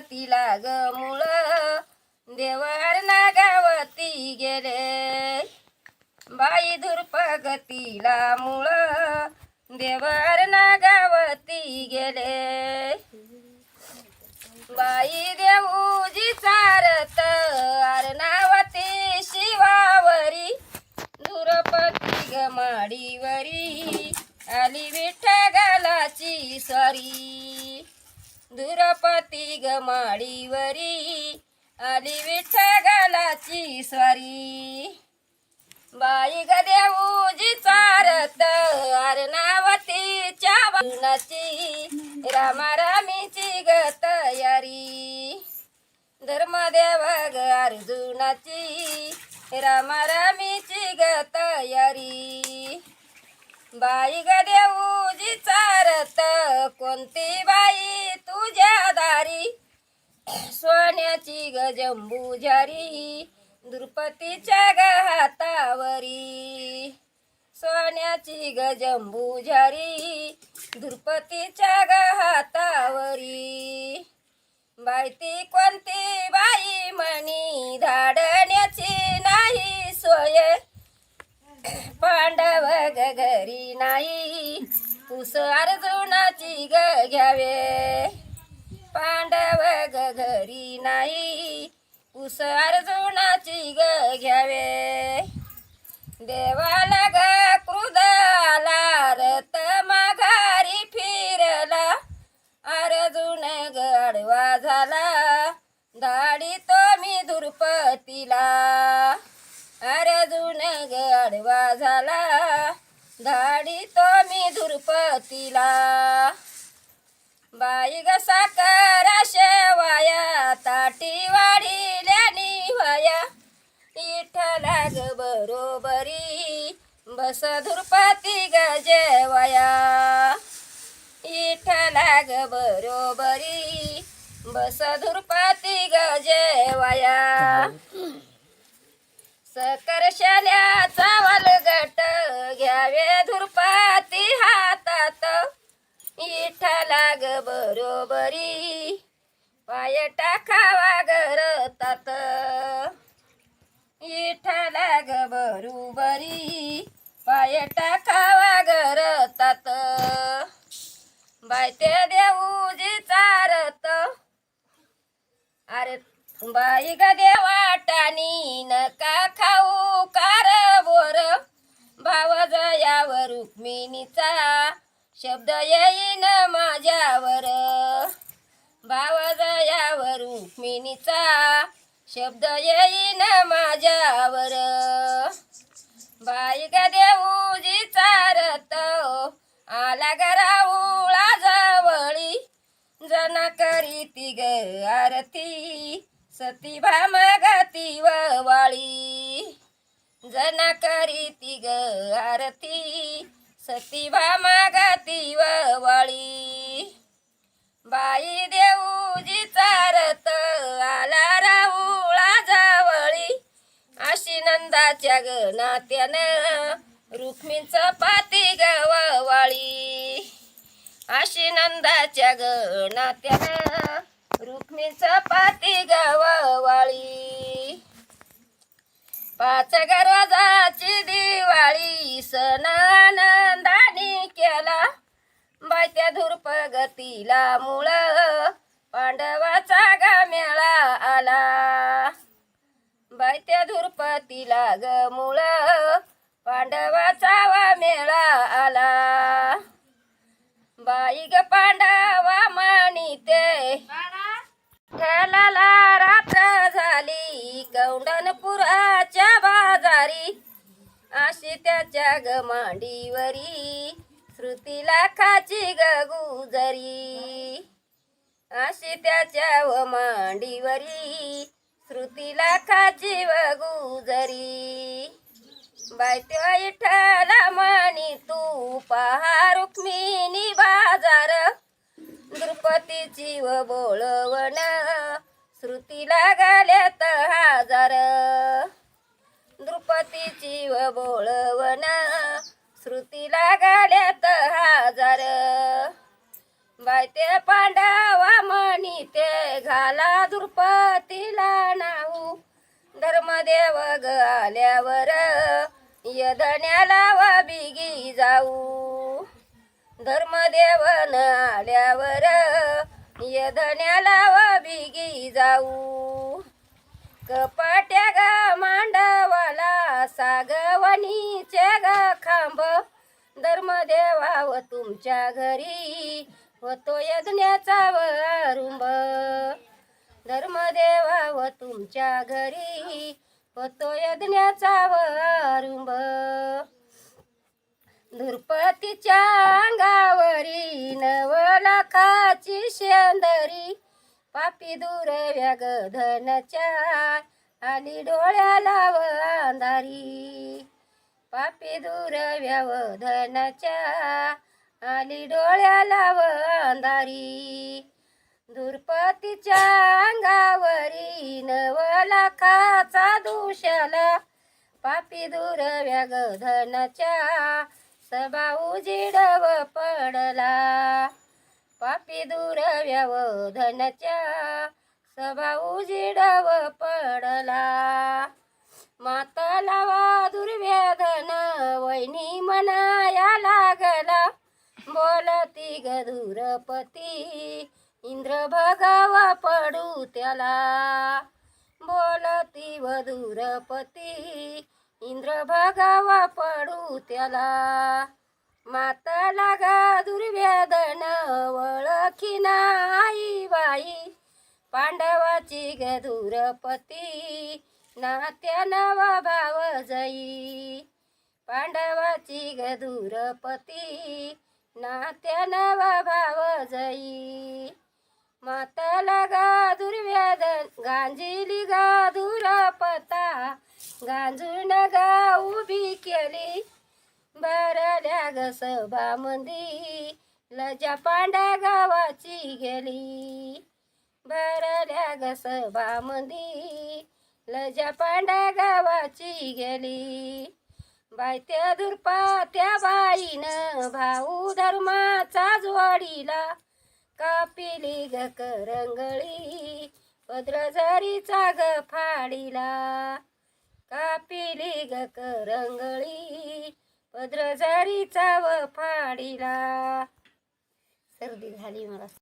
तिला ग मुळ. देवर नागावती गेले. बाई दुर्पगतीला मुळ. देवर नागावती गेले. बाई देऊजी चारत अर्णावती शिवावरी. दुरपती ग माडीवरी. आली विठ्ठलाची स्वारी धुरपती ग माडीवरी आली विठ्ठलाची स्वारी. बाई ग देऊजी चारत अर्णावतीच्या वनाची रामारामीची ग तयारी. धर्मदेव ग अर्जुनाची रामारामीची ग तयारी. बाई ग देऊजी चारत कोणती बाई तुझ्या सोन्याची गजंबुझारी जंबुजारी द्रुपतीच्या ग हातावरी सोन्याची गजंबुझारी जंबुजारी द्रुपतीच्या ग हातावरी बाई ती कोणती बाई म्हणी? धाडण्याची नाही सोय. पांडव ग घरी नाही. पुस अर्जुनाची ग घ्यावे. पांडव ग घरी नाही. कुस अर्जुनाची ग घ्यावे. देवाला ग कृदाला रत माघारी फिरला. अर्जुन गडवा झाला. धाडी तो मी दुर्पतीला. अर्जुन गडवा झाला. धाडी तो मी दुर्पतीला. बाई ग साखरा शेवाया ताटी वाढिल्यानी व्हाया. इठला ग बरोबरी बस धुरपती ग जेवया. इठला ग बरोबरी बस धुरपती ग जेवया. सकर्शल्या चावल इठला ग बरोबरी. पाय टाकावा गरतात इठा शब्द येईन माझ्यावर. भावजयावर रुक्मिणीचा शब्द येईन माझ्यावर. बाई ग देऊजी चारत आला घराऊळा जवळी. जना करी ती ग आरती सती भामगती वाळी जना करी ती ग आरती सती भामगती वाळी. बाई देऊजी चारत आला राऊळा जावळी. अशी नंदाच्या ग नात्यानं रुक्मीच पाती गवाळी अशी नंदाच्या ग नात्यानं रुक्मीच पाती गवाळी पाच गरवाजाची दिवाळी सण आनंदाने केला. बायत्या धुरप गतीला मुळ पांडवाचा गा मेळा आला. बायत्या धुरपतीला ग मुळ पांडवाचा वा मेळा आला. बाई ग पांडवा म्हणीते ठेलाला रात्र झाली. कौंडनपुराच्या बाजारी अशी त्याच्या ग मांडीवरी श्रुतीला खाची ग गुजरी. अशी त्याच्या व मांडीवरी श्रुतीला खाची व गुजरी. बायत्या इठला म्हणी तू पहा रुक्मिणी बाजार. द्रुपतीची व बोळवण श्रुतीला गा ते पांडवा म्हणी ते घाला दुर्पतीला नाऊ धर्मदेव ग आल्यावर यधण्याला वा बिगी जाऊ धर्मदेवन आल्यावर यधण्याला वा बिगी जाऊ. कपाट्या ग मांडवाला सागवणीचे ग खांब. धर्मदेवा व तुमच्या घरी होतो यज्ञाचा वरुंब. धर्मदेवा व तुमच्या घरी होतो यज्ञाचा वरुंब. धुरपतीच्या अंगावरी नवलाखाची शेंदरी. पापी दूर व्यागधनाच्या आली डोळ्याला व अंधारी. पापी दूर व्यवधनाच्या आली डोळ्याला व अंधारी दुर्पतीच्या अंगावरी नवलाखाचा दुशाला पापी दूर व्यागधनाच्या सभा उजिडव पडला. पापी दूर व्यवधनाच्या सभा उजिडव पडला. माता लावा दुर्व्याधन वैनी मनाया लागला. बोलती ग इंद्र भगावा पडू त्याला. बोलती वधुरपती इंद्र भगावा पडू त्याला. माता लागा ओळखी वळखीना आई बाई. पांडवाची ग नात्या नवा भाव जाई पांडवाची ग नात्या नवा भाव जई. माताला गा दुर्व्याधन गांजिली गा दुरापता गांजून गा उभी केली बरल्या ग सभा मंदी. लजा पांडा गावाची गेली बरल्या ग सभा मंदी. लजा पांडा गावाची गेली. बाय त्या दुर्पा त्या बाईनं भाऊ धर्माचा जोडीला कापिली ग करंगळी पद्रझारीचा ग फाडीला. कापिली ग करंगळी पद्रझारीचा व फाडीला. सर्दी झाली मला.